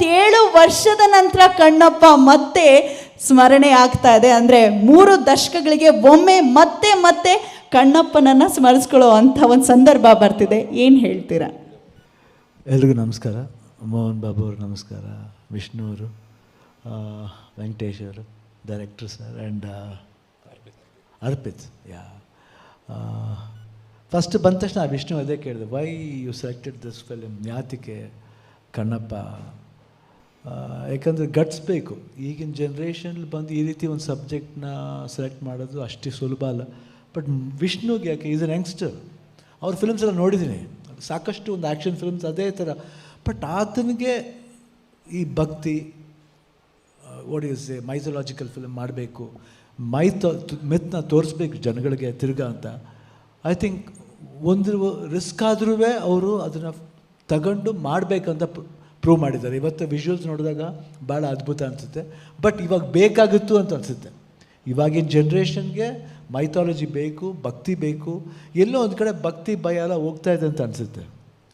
ಮೂವತ್ತೇಳು ವರ್ಷದ ನಂತರ ಕಣ್ಣಪ್ಪ ಮತ್ತೆ ಸ್ಮರಣೆ ಆಗ್ತಾ ಇದೆ. ಅಂದರೆ ಮೂರು ದಶಕಗಳಿಗೆ ಒಮ್ಮೆ ಮತ್ತೆ ಮತ್ತೆ ಕಣ್ಣಪ್ಪನನ್ನು ಸ್ಮರಿಸ್ಕೊಳ್ಳೋ ಅಂಥ ಒಂದು ಸಂದರ್ಭ ಬರ್ತಿದೆ. ಏನು ಹೇಳ್ತೀರಾ? ಎಲ್ರಿಗೂ ನಮಸ್ಕಾರ. ಮೋಹನ್ ಬಾಬು ಅವರು ನಮಸ್ಕಾರ. ವಿಷ್ಣು ಅವರು ವೆಂಕಟೇಶ್ ಅವರು director sir and Arpit. Yeah first ಬಂದ ತಕ್ಷಣ ವಿಷ್ಣು ಅದೇ ಕೇಳಿದೆ why you selected this film ಯಾತಿಕೆ Kannappa ಯಾಕಂದರೆ ಗಟ್ಸ್ ಬೇಕು. ಈಗಿನ ಜನ್ರೇಷನಲ್ಲಿ ಬಂದು ಈ ರೀತಿ ಒಂದು ಸಬ್ಜೆಕ್ಟ್ನ ಸೆಲೆಕ್ಟ್ ಮಾಡೋದು ಅಷ್ಟೇ ಸುಲಭ ಅಲ್ಲ. ಬಟ್ ವಿಷ್ಣುಗೆ ಯಾಕೆ? ಈಸ್ ಅನ್ ಯಂಗ್ಸ್ಟರ್ ಅವ್ರ ಫಿಲ್ಮ್ಸ್ ಎಲ್ಲ ನೋಡಿದ್ದೀನಿ ಸಾಕಷ್ಟು ಒಂದು ಆ್ಯಕ್ಷನ್ ಫಿಲ್ಮ್ಸ್ ಅದೇ ಥರ ಬಟ್ ಆತನಿಗೆ ಈ ಭಕ್ತಿ what is a mythological film ಮಾಡಬೇಕು. ಮೈತ್ ಮೆತ್ನ ತೋರಿಸ್ಬೇಕು ಜನಗಳಿಗೆ ತಿರ್ಗ ಅಂತ. ಐ ಥಿಂಕ್ ಒಂದು ರಿಸ್ಕ್ ಆದ್ರೂ ಅವರು ಅದನ್ನು ತಗೊಂಡು ಮಾಡಬೇಕಂತ ಪ್ರೂವ್ ಮಾಡಿದ್ದಾರೆ. ಇವತ್ತು ವಿಜುವಲ್ಸ್ ನೋಡಿದಾಗ ಭಾಳ ಅದ್ಭುತ ಅನಿಸುತ್ತೆ. ಬಟ್ ಇವಾಗ ಬೇಕಾಗಿತ್ತು ಅಂತ ಅನಿಸುತ್ತೆ. ಇವಾಗಿನ ಜನ್ರೇಷನ್ಗೆ ಮೈಥಾಲಜಿ ಬೇಕು, ಭಕ್ತಿ ಬೇಕು, ಎಲ್ಲೋ ಒಂದು ಕಡೆ ಭಕ್ತಿ, ಭಯ ಎಲ್ಲ ಹೋಗ್ತಾ ಇದೆ ಅಂತ ಅನಿಸುತ್ತೆ.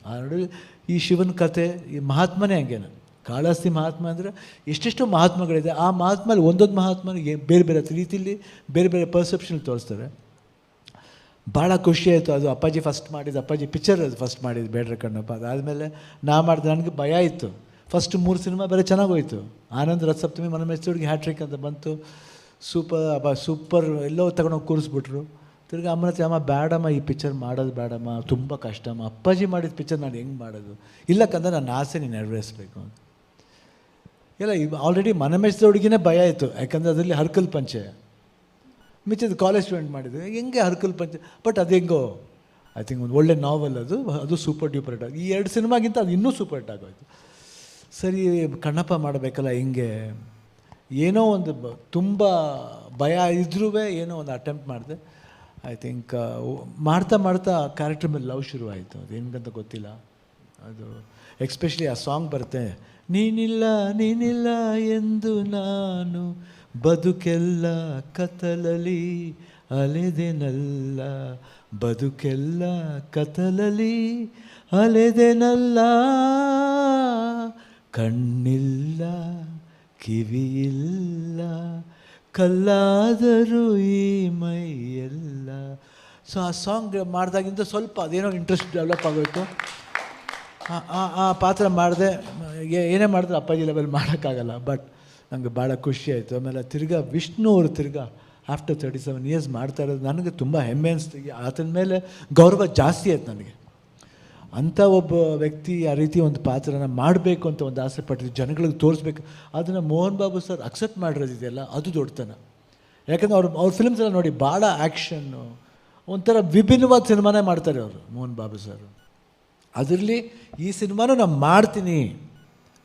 ಆ ನಡುವೆ ಈ ಶಿವನ ಕಥೆ ಈ ಮಹಾತ್ಮನೇ ಹಂಗೇನೆ. ಕಾಳಹಸ್ತಿ ಮಹಾತ್ಮ ಅಂದರೆ ಎಷ್ಟೆಷ್ಟು ಮಹಾತ್ಮಗಳಿದೆ. ಆ ಮಹಾತ್ಮಲ್ಲಿ ಒಂದೊಂದು ಮಹಾತ್ಮನಿಗೆ ಬೇರೆ ಬೇರೆ ರೀತಿಯಲ್ಲಿ, ಬೇರೆ ಬೇರೆ ಪರ್ಸೆಪ್ಷನ್ ತೋರಿಸ್ತಾರೆ. ಭಾಳ ಖುಷಿ ಆಯಿತು. ಅದು ಅಪ್ಪಾಜಿ ಫಸ್ಟ್ ಮಾಡಿದ್ದು, ಅಪ್ಪಾಜಿ ಪಿಕ್ಚರ್ ಅದು ಫಸ್ಟ್ ಮಾಡಿದ್ದು, ಬೇಡ್ರ ಕಣ್ಣಪ್ಪ. ಅದಾದಮೇಲೆ ನಾ ಮಾಡಿದೆ, ನನಗೆ ಭಯ ಇತ್ತು ಫಸ್ಟ್ ಮೂರು ಸಿನಿಮಾ ಬೇರೆ ಚೆನ್ನಾಗಿ ಹೋಯಿತು. ಆನಂದ್ ರಥಸಪ್ತಮಿ ಮನ ಮೆಚ್ಚುಗೆ ಹ್ಯಾಟ್ರಿಕ್ ಅಂತ ಬಂತು. ಸೂಪರ್ ಅಬ್ಬ ಸೂಪರ್ ಎಲ್ಲೋ ತಗೊಂಡೋಗಿ ಕೂರಿಸ್ಬಿಟ್ರು. ತಿರ್ಗಿ ಅಮ್ಮನ ಅಮ್ಮ ಬೇಡಮ್ಮ ಈ ಪಿಕ್ಚರ್ ಮಾಡೋದು ಬೇಡಮ್ಮ ತುಂಬ ಕಷ್ಟಮ್ಮ. ಅಪ್ಪಾಜಿ ಮಾಡಿದ ಪಿಕ್ಚರ್ ನಾನು ಹೆಂಗೆ ಮಾಡೋದು? ಇಲ್ಲಕ್ಕಂದ್ರೆ ನನ್ನ ಆಸೆ ನೀನು ನೆರವೇರಿಸ್ಬೇಕು ಅಂತ. ಇಲ್ಲ ಆಲ್ರೆಡಿ ಮನೆ ಹುಡುಗಿನೇ ಭಯ ಇತ್ತು ಯಾಕಂದರೆ ಅದರಲ್ಲಿ ಹರ್ಕಲ್ ಪಂಚೆ. ಮಿಚ್ಚದ ಕಾಲೇಜ್ ಸ್ಟೂಡೆಂಟ್ ಮಾಡಿದೆ. ಹೆಂಗೆ ಹರ್ಕಲ್ ಪಂಚ ಬಟ್ ಅದು ಹೆಂಗೋ? ಐ ಥಿಂಕ್ ಒಂದು ಒಳ್ಳೆ ನಾವೆಲ್ ಅದು ಅದು ಸೂಪರ್ ಡ್ಯೂಪರ್ ಹಿಟ್ ಆಗಿ ಈ ಎರಡು ಸಿನಿಮಾಗಿಂತ ಅದು ಇನ್ನೂ ಸೂಪರ್ ಹಿಟ್ ಆಗೋಯ್ತು. ಸರಿ, ಕಣ್ಣಪ್ಪ ಮಾಡಬೇಕಲ್ಲ ಹೆಂಗೆ? ಏನೋ ಒಂದು ಬ, ತುಂಬ ಭಯ ಇದ್ರೂ ಏನೋ ಒಂದು ಅಟೆಂಪ್ಟ್ ಮಾಡಿದೆ. ಐ ಥಿಂಕ್ ಮಾಡ್ತಾ ಮಾಡ್ತಾ ಕ್ಯಾರೆಕ್ಟರ್ ಮೇಲೆ ಲವ್ ಶುರುವಾಯಿತು. ಅದು ಹೆಂಗಂತ ಗೊತ್ತಿಲ್ಲ. ಅದು ಎಕ್ಸ್ಪೆಷಲಿ ಆ ಸಾಂಗ್ ಬರುತ್ತೆ, ನೀನಿಲ್ಲ ನೀನಿಲ್ಲ ಎಂದು ನಾನು ಬದುಕೆಲ್ಲ ಕತಲಲಿ ಅಲೆದೆನಲ್ಲ, ಬದುಕೆಲ್ಲ ಕತಲಲಿ ಅಲೆದೆನಲ್ಲ, ಕಣ್ಣಿಲ್ಲ, ಕಿವಿಯಿಲ್ಲ, ಕಲ್ಲಾದರೂ ಈ ಮೈಯೆಲ್ಲ. ಸೊ ಆ ಸಾಂಗ್ ಮಾಡಿದಾಗಿಂದ ಸ್ವಲ್ಪ ಅದೇನೋ ಇಂಟ್ರೆಸ್ಟ್ ಡೆವಲಪ್ ಆಗೋಯಿತು. ಆ- ಪಾತ್ರ ಮಾಡಿದೆ ಏನೇ ಮಾಡಿದ್ರೆ ಅಪ್ಪಾಜಿ ಲೆವೆಲ್ ಮಾಡೋಕ್ಕಾಗಲ್ಲ ಬಟ್ ನನಗೆ ಭಾಳ ಖುಷಿ ಆಯಿತು. ಆಮೇಲೆ ತಿರ್ಗಾ ವಿಷ್ಣು ಅವರು ತಿರ್ಗಾ ಆಫ್ಟರ್ ತರ್ಟಿ ಸೆವೆನ್ ಇಯರ್ಸ್ ಮಾಡ್ತಾ ಇರೋದು ನನಗೆ ತುಂಬ ಹೆಮ್ಮೆ ಅನಿಸ್ತು. ಆತನ ಮೇಲೆ ಗೌರವ ಜಾಸ್ತಿ ಆಯ್ತು ನನಗೆ. ಅಂಥ ಒಬ್ಬ ವ್ಯಕ್ತಿ ಆ ರೀತಿ ಒಂದು ಪಾತ್ರನ ಮಾಡಬೇಕು ಅಂತ ಒಂದು ಆಸೆ ಪಟ್ಟಿದ್ದು ಜನಗಳಿಗೆ ತೋರಿಸ್ಬೇಕು. ಅದನ್ನು ಮೋಹನ್ ಬಾಬು ಸರ್ ಅಕ್ಸೆಪ್ಟ್ ಮಾಡಿರೋದಿದೆಯಲ್ಲ ಅದು ದೊಡ್ಡತನ. ಯಾಕಂದ್ರೆ ಅವ್ರು, ಅವ್ರ ಫಿಲ್ಮ್ಸ್ ಎಲ್ಲ ನೋಡಿ ಭಾಳ ಆ್ಯಕ್ಷನ್ನು ಒಂಥರ ವಿಭಿನ್ನವಾದ ಸಿನಿಮಾನೇ ಮಾಡ್ತಾರೆ ಅವರು ಮೋಹನ್ ಬಾಬು ಸರ್. ಅದರಲ್ಲಿ ಈ ಸಿನಿಮಾನ ನಾನು ಮಾಡ್ತೀನಿ.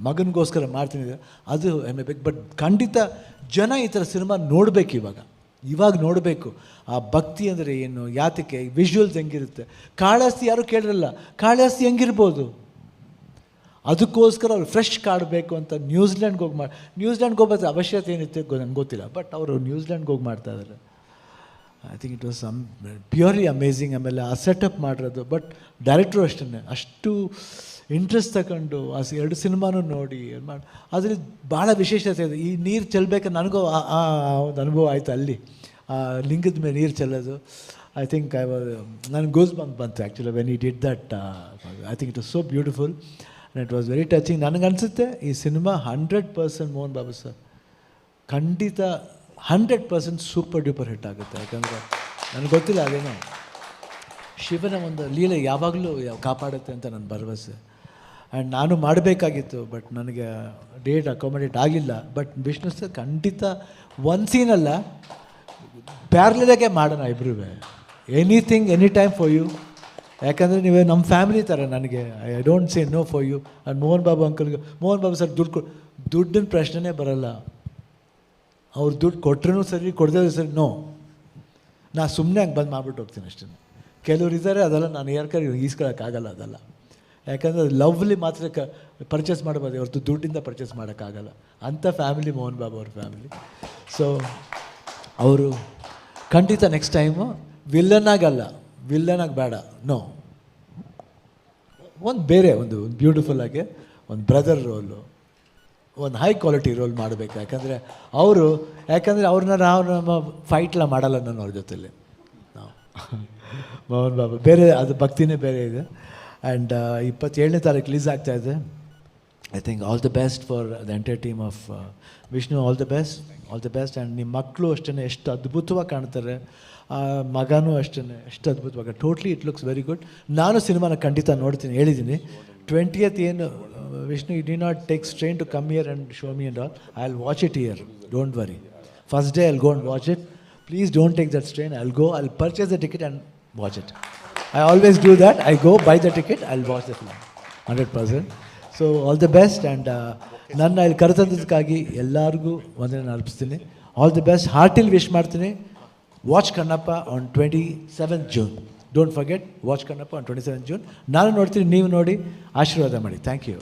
ಮಗನಿಗೋಸ್ಕರ ಮಾಡ್ತೀನಿ. ಅದು ಹೆಮ್ಮೆ. ಬೇಕು ಬಟ್ ಖಂಡಿತ ಜನ ಈ ಥರ ಸಿನಿಮಾ ನೋಡಬೇಕು ಇವಾಗ. ಇವಾಗ ನೋಡಬೇಕು. ಆ ಭಕ್ತಿ ಅಂದರೆ ಏನು? ಯಾತಕ್ಕೆ? ವಿಜುವಲ್ಸ್ ಹೆಂಗಿರುತ್ತೆ? ಕಾಳಾಸ್ತಿ ಯಾರೂ ಕೇಳಿರಲ್ಲ. ಕಾಳಾಸ್ತಿ ಹೆಂಗಿರ್ಬೋದು? ಅದಕ್ಕೋಸ್ಕರ ಅವ್ರು ಫ್ರೆಶ್ ಕಾಡಬೇಕು ಅಂತ ನ್ಯೂಜಿಲ್ಯಾಂಡ್ಗೆ ಹೋಗಿ ಮಾಡಿ ನ್ಯೂಜಿಲ್ಯಾಂಡ್ಗೆ ಹೋಗ್ಬೇಕು ಅವಶ್ಯಕತೆ ಏನಿತ್ತು ಗೊ ನಂಗೆ ಗೊತ್ತಿಲ್ಲ. ಬಟ್ ಅವರು ನ್ಯೂಝಿಲ್ಯಾಂಡ್ಗೆ ಹೋಗಿ ಮಾಡ್ತಾ ಇದ್ದಾರೆ. I think it was um purely amazing ಆಮೇಲೆ ಆ ಸೆಟಪ್ ಮಾಡಿರೋದು. ಬಟ್ ಡೈರೆಕ್ಟ್ರು ಅಷ್ಟೇ ಅಷ್ಟು ಇಂಟ್ರೆಸ್ಟ್ ತಗೊಂಡು ಆ ಎರಡು ಸಿನಿಮಾನು ನೋಡಿ ಮಾಡಿ, ಅದರಲ್ಲಿ ಭಾಳ ವಿಶೇಷತೆ ಇದೆ. ಈ ನೀರು ಚೆಲ್ಲಬೇಕು ನನಗೂ ಆ ಒಂದು ಅನುಭವ ಆಯಿತು ಅಲ್ಲಿ. ಆ ಲಿಂಗದ ಮೇಲೆ ನೀರು ಚೆಲ್ಲೋದು. ಐ ಥಿಂಕ್ ಐ ವಾಸ್ ನನಗೆ ಗೋಸ್ ಬಂಕ್ ಬಂತು ಆ್ಯಕ್ಚುಲಿ ವೆನ್ ಈ did that I think it was so beautiful and it was very touching ನನಗನ್ಸುತ್ತೆ ಈ cinema hundred percent Mohan Babu sir. ಖಂಡಿತ hundred percent super duper hit ಆಗುತ್ತೆ. ಯಾಕಂದರೆ ನನಗೆ ಗೊತ್ತಿಲ್ಲ ಅದೇನೋ. ಶಿವನ ಒಂದು ಲೀಲೆ ಯಾವಾಗಲೂ ಕಾಪಾಡುತ್ತೆ ಅಂತ ನನ್ನ ಭರವಸೆ. ಆ್ಯಂಡ್ ನಾನು ಮಾಡಬೇಕಾಗಿತ್ತು ಬಟ್ ನನಗೆ ಡೇಟ್ ಅಕಾಮಡೇಟ್ ಆಗಿಲ್ಲ. ಬಟ್ ವಿಷ್ಣು ಸರ್ ಖಂಡಿತ ಒಂದು ಸೀನಲ್ಲ ಪ್ಯಾರ್ಲದಾಗೆ ಮಾಡೋಣ ಇಬ್ಬರೂ anything any time for you ಯಾಕಂದರೆ ನೀವೇ ನಮ್ಮ ಫ್ಯಾಮಿಲಿ ಥರ ನನಗೆ I don't say no for you and Mohan Babu ಅಂಕಲ್ಗೆ Mohan Babu sir ದುಡ್ಡು ದುಡ್ಡಿನ ಪ್ರಶ್ನೆನೇ ಬರಲ್ಲ. ಅವ್ರು ದುಡ್ಡು ಕೊಟ್ರೂ ಸರಿ, ಕೊಡದೇ ಸರಿ ನೋ ನಾ ಸುಮ್ಮನೆ ಹಂಗೆ ಬಂದು ಮಾಡ್ಬಿಟ್ಟು ಹೋಗ್ತೀನಿ ಅಷ್ಟೇ. ಕೆಲವ್ರು ಇದ್ದಾರೆ ಅದೆಲ್ಲ ನಾನು ಯಾರ್ಕಾರ ಈಸ್ಕೊಳ್ಳೋಕ್ಕಾಗಲ್ಲ ಅದೆಲ್ಲ. ಯಾಕಂದರೆ ಲವ್ಲಿ ಮಾತ್ರ ಕ ಪರ್ಚೇಸ್ ಮಾಡ್ಬೋದು ಹೊರತು ದುಡ್ಡಿಂದ ಪರ್ಚೇಸ್ ಮಾಡೋಕ್ಕಾಗಲ್ಲ ಅಂಥ ಫ್ಯಾಮಿಲಿ ಮೋಹನ್ ಬಾಬು ಅವ್ರ ಫ್ಯಾಮಿಲಿ ಸೊ ಅವರು ಖಂಡಿತ ನೆಕ್ಸ್ಟ್ ಟೈಮು ವಿಲ್ಲನ್ ಆಗಲ್ಲ ವಿಲ್ಲನ್ ಬೇಡ ನೋ ಒಂದು ಬೇರೆ, ಒಂದು ಬ್ಯೂಟಿಫುಲ್ ಆಗಿ, ಒಂದು ಬ್ರದರ್ ರೋಲು ಒಂದು ಹೈ ಕ್ವಾಲಿಟಿ ರೋಲ್ ಮಾಡಬೇಕು. ಯಾಕಂದರೆ ಅವರು ಯಾಕಂದರೆ ಅವ್ರನ್ನ ನಾವು ನಮ್ಮ ಫೈಟ್ಲ ಮಾಡಲ್ಲ ನಾನು ಅವ್ರ ಜೊತೆಲಿ. ನಾವು. ಮೋಹನ್ ಬಾಬು. ಬೇರೆ ಅದು ಭಕ್ತಿನೇ ಬೇರೆ ಇದೆ. ಆ್ಯಂಡ್ ಇಪ್ಪತ್ತೇಳನೇ ತಾರೀಕು ರಿಲೀಸ್ ಆಗ್ತಾ ಇದೆ. I think all the best for the entire team of Vishnu all the best all the best and ನಿಮ್ಮ ಮಕ್ಕಳು ಅಷ್ಟೇ ಎಷ್ಟು ಅದ್ಭುತವಾಗಿ ಕಾಣ್ತಾರೆ. ಆ ಮಗನೂ ಅಷ್ಟೇ ಎಷ್ಟು ಅದ್ಭುತವಾಗಿ. Totally it looks very good ನಾನು ಸಿನಿಮಾನ ಖಂಡಿತ ನೋಡ್ತೀನಿ ಹೇಳಿದ್ದೀನಿ. ಟ್ವೆಂಟಿಯತ್ ಏನು Vishnu you do not take strain to come here and show me and all I will watch it here don't worry first day I'll go and watch it please don't take that strain I'll go I'll purchase the ticket and watch it I always do that I go buy the ticket I will watch the film hundred percent so all the best and ನನ್ನ ಇಲ್ಲಿ ಕರೆತಂದದಕ್ಕಾಗಿ ಎಲ್ಲರಿಗೂ ವಂದನೆ ಅರ್ಪಿಸ್ತೀನಿ. All the best heartily wish ಮಾಡ್ತೀನಿ. Watch Kannappa on twenty seventh June don't forget watch Kannappa on twenty seven June ನಾನು ನೋಡ್ತೀನಿ, ನೀವು ನೋಡಿ, ಆಶೀರ್ವಾದ ಮಾಡಿ. Thank you